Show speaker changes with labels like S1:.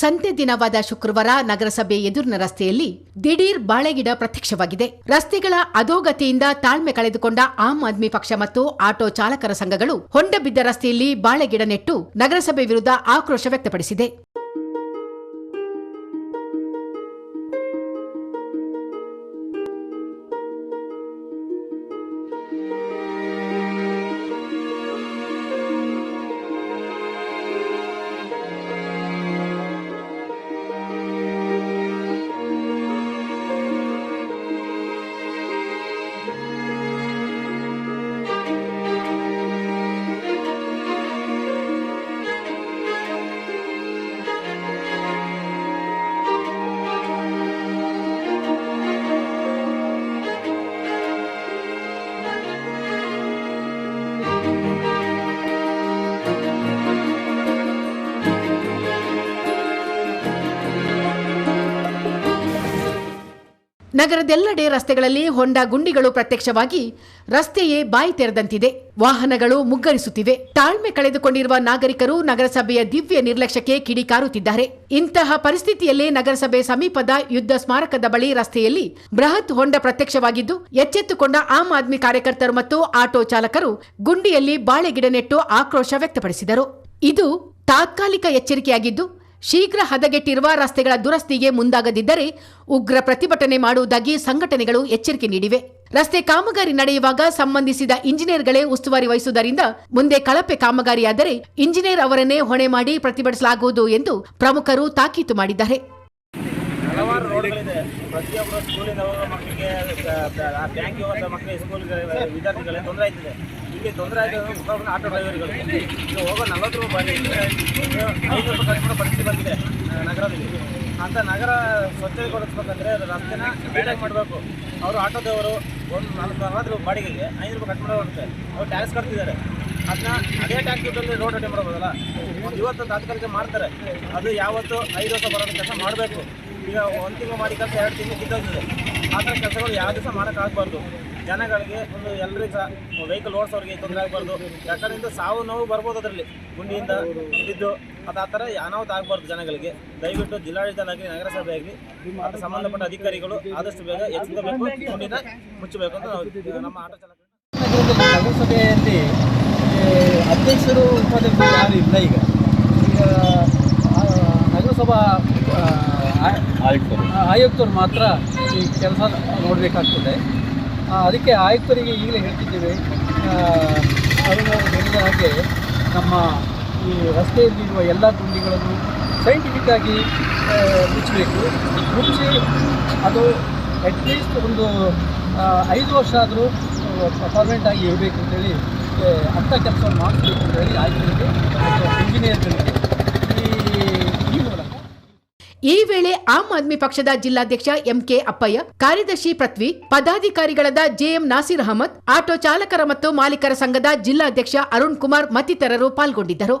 S1: ಸಂತೆ ದಿನವಾದ ಶುಕ್ರವಾರ ನಗರಸಭೆ ಎದುರಿನ ರಸ್ತೆಯಲ್ಲಿ ದಿಢೀರ್ ಬಾಳೆಗಿಡ ಪ್ರತ್ಯಕ್ಷವಾಗಿದೆ. ರಸ್ತೆಗಳ ಅಧೋಗತಿಯಿಂದ ತಾಳ್ಮೆ ಕಳೆದುಕೊಂಡ ಆಮ್ ಆದ್ಮಿ ಪಕ್ಷ ಮತ್ತು ಆಟೋ ಚಾಲಕರ ಸಂಘಗಳು ಹೊಂಡ ಬಿದ್ದ ರಸ್ತೆಯಲ್ಲಿ ಬಾಳೆಗಿಡ ನೆಟ್ಟು ನಗರಸಭೆ ವಿರುದ್ಧ ಆಕ್ರೋಶ ವ್ಯಕ್ತಪಡಿಸಿದೆ. ನಗರದೆಲ್ಲೆಡೆ ರಸ್ತೆಗಳಲ್ಲಿ ಹೊಂಡ ಗುಂಡಿಗಳು ಪ್ರತ್ಯಕ್ಷವಾಗಿ ರಸ್ತೆಯೇ ಬಾಯಿ ತೆರೆದಂತಿದೆ. ವಾಹನಗಳು ಮುಗ್ಗರಿಸುತ್ತಿವೆ. ತಾಳ್ಮೆ ಕಳೆದುಕೊಂಡಿರುವ ನಾಗರಿಕರು ನಗರಸಭೆಯ ದಿವ್ಯ ನಿರ್ಲಕ್ಷ್ಯಕ್ಕೆ ಕಿಡಿಕಾರುತ್ತಿದ್ದಾರೆ. ಇಂತಹ ಪರಿಸ್ಥಿತಿಯಲ್ಲೇ ನಗರಸಭೆ ಸಮೀಪದ ಯುದ್ಧ ಸ್ಮಾರಕದ ಬಳಿ ರಸ್ತೆಯಲ್ಲಿ ಬೃಹತ್ ಹೊಂಡ ಪ್ರತ್ಯಕ್ಷವಾಗಿದ್ದು, ಎಚ್ಚೆತ್ತುಕೊಂಡ ಆಮ್ ಆದ್ಮಿ ಕಾರ್ಯಕರ್ತರು ಮತ್ತು ಆಟೋ ಚಾಲಕರು ಗುಂಡಿಯಲ್ಲಿ ಬಾಳೆಗಿಡ ನೆಟ್ಟು ಆಕ್ರೋಶ ವ್ಯಕ್ತಪಡಿಸಿದರು. ಇದು ತಾತ್ಕಾಲಿಕ ಎಚ್ಚರಿಕೆಯಾಗಿದ್ದು ಶೀಘ್ರ ಹದಗೆಟ್ಟಿರುವ ರಸ್ತೆಗಳ ದುರಸ್ತಿಗೆ ಮುಂದಾಗದಿದ್ದರೆ ಉಗ್ರ ಪ್ರತಿಭಟನೆ ಮಾಡುವುದಾಗಿ ಸಂಘಟನೆಗಳು ಎಚ್ಚರಿಕೆ ನೀಡಿವೆ. ರಸ್ತೆ ಕಾಮಗಾರಿ ನಡೆಯುವಾಗ ಸಂಬಂಧಿಸಿದ ಇಂಜಿನಿಯರ್ಗಳೇ ಉಸ್ತುವಾರಿ ವಹಿಸುವುದರಿಂದ ಮುಂದೆ ಕಳಪೆ ಕಾಮಗಾರಿಯಾದರೆ ಇಂಜಿನಿಯರ್ ಅವರನ್ನೇ ಹೊಣೆ ಮಾಡಿ ಪ್ರತಿಭಟಿಸಲಾಗುವುದು ಎಂದು ಪ್ರಮುಖರು ತಾಕೀತು ಮಾಡಿದ್ದಾರೆ.
S2: ರೋಡ್ಗಳಿದೆ ಪ್ರತಿಯೊಬ್ಬರು ಸ್ಕೂಲಿಂದ ಹೋಗೋ ಮಕ್ಕಳಿಗೆ ಬ್ಯಾಂಕ್ ಹೋಗೋ ಮಕ್ಕಳಿಗೆ ಸ್ಕೂಲ್ಗೆ ವಿದ್ಯಾರ್ಥಿಗಳಿಗೆ ತೊಂದರೆ ಆಯ್ತಿದೆ. ಇಲ್ಲಿ ತೊಂದರೆ ಮುಖಾಂತರ ಆಟೋ ಡ್ರೈವರ್ಗಳು. ಈಗ ಹೋಗೋ ನಲವತ್ತು ರೂಪಾಯಿ ಐದು ರೂಪಾಯಿ ಕೂಡ ಪರಿಸ್ಥಿತಿ ಬಂದಿದೆ ನಗರದಲ್ಲಿ. ಅಂತ ನಗರ ಸ್ವಚ್ಛಗೊಳಿಸ್ಬೇಕಂದ್ರೆ ರಸ್ತೆನ ನೀಟಾಗಿ ಮಾಡಬೇಕು. ಅವರು ಆಟೋದವರು ಒಂದು ನಾಲ್ಕು ರೂಪಾಯಿ ಬಾಡಿಗೆಗೆ ಐದು ರೂಪಾಯಿ ಕಟ್ ಮಾಡೋರುತ್ತೆ ಅವ್ರು ಟ್ಯಾಕ್ಸ್ ಕಟ್ತಿದ್ದಾರೆ. ಅದನ್ನ ಅದೇ ಟ್ಯಾಕ್ಸ್ ದುಡ್ಡಲ್ಲಿ ರೋಡ್ ಅಟೆ ಮಾಡ್ಬೋದಲ್ಲ? ಇವತ್ತು ತಾತ್ಕಾಲಿಕ ಮಾಡ್ತಾರೆ. ಅದು ಯಾವತ್ತು ಐದು ವರ್ಷ ಬರೋ ಕೆಲಸ ಮಾಡಬೇಕು. ಈಗ ಒಂದು ತಿಂಗಳು ಮಾಡಿ ಕೆಲಸ ಎರಡು ತಿಂಗಳು ಬಿದ್ದೋಗ್ತದೆ ಆ ಥರ ಕೆಲಸಗಳು ಯಾವ ದಿವಸ ಮಾಡೋಕ್ಕಾಗಬಾರ್ದು ಜನಗಳಿಗೆ ಒಂದು ಎಲ್ಲರಿಗೂ ಸಹ ವೆಹಿಕಲ್ ಓಡಿಸೋರಿಗೆ ತೊಂದರೆ ಆಗಬಾರ್ದು. ಯಾಕಂದ್ರೆ ಸಾವು ನೋವು ಬರ್ಬೋದು ಅದರಲ್ಲಿ. ಗುಂಡಿಯಿಂದ ಬಿದ್ದು ಅದು ಆ ಥರ ಅನಾಹುತ ಆಗಬಾರ್ದು ಜನಗಳಿಗೆ. ದಯವಿಟ್ಟು ಜಿಲ್ಲಾಡಳಿತ ಆಗಲಿ ನಗರಸಭೆ ಆಗಲಿ ಅದಕ್ಕೆ ಸಂಬಂಧಪಟ್ಟ ಅಧಿಕಾರಿಗಳು ಆದಷ್ಟು ಬೇಗ ಎಚ್ಚರಿಸಬೇಕು ಗುಂಡಿನ ಮುಚ್ಚಬೇಕು ಅಂತ ನಾವು ನಮ್ಮ ಆಟೋ ಚಾಲಕ
S3: ನಗರಸಭೆಯಲ್ಲಿ ಅಧ್ಯಕ್ಷರು ಉಪಾಧ್ಯಕ್ಷರು ಯಾರು ಇಲ್ಲ ಈಗ. ಈಗ ನಗರಸಭಾ ಆಯುಕ್ತರು ಮಾತ್ರ ಈ ಕೆಲಸ ನೋಡಬೇಕಾಗ್ತದೆ. ಅದಕ್ಕೆ ಆಯುಕ್ತರಿಗೆ ಈಗಲೇ ಹೇಳ್ತಿದ್ದೇವೆ. ಅವರು ಹೇಳಿದ ಹಾಗೆ ನಮ್ಮ ಈ ರಸ್ತೆಯಲ್ಲಿರುವ ಎಲ್ಲ ಗುಂಡಿಗಳನ್ನು ಸೈಂಟಿಫಿಕ್ ಆಗಿ ಆ, ಮುಚ್ಚಬೇಕು. ಮುಚ್ಚಿ ಅದು ಅಟ್ಲೀಸ್ಟ್ ಒಂದು ಐದು ವರ್ಷ ಆದರೂ ಪರ್ಮನೆಂಟ್ ಆಗಿ ಇರಬೇಕು ಅಂತೇಳಿ ಅಂಥ ಕೆಲಸವನ್ನು ಮಾಡಿಸ್ಬೇಕು ಅಂತೇಳಿ ಆಯುಕ್ತರಿಗೆ ಇಂಜಿನಿಯರ್ಗಳಿಗೆ ಈ
S1: ಈ ವೇಳೆ ಆಮ್ ಆದ್ಮಿ ಪಕ್ಷದ ಜಿಲ್ಲಾಧ್ಯಕ್ಷ ಎಂಕೆ ಅಪ್ಪಯ್ಯ, ಕಾರ್ಯದರ್ಶಿ ಪೃಥ್ವಿ, ಪದಾಧಿಕಾರಿಗಳಾದ ಜೆಎಂ ನಾಸೀರ್ ಅಹಮದ್, ಆಟೋ ಚಾಲಕರ ಮತ್ತು ಮಾಲೀಕರ ಸಂಘದ ಜಿಲ್ಲಾಧ್ಯಕ್ಷ ಅರುಣ್ ಕುಮಾರ್ ಮತ್ತಿತರರು ಪಾಲ್ಗೊಂಡಿದ್ದರು.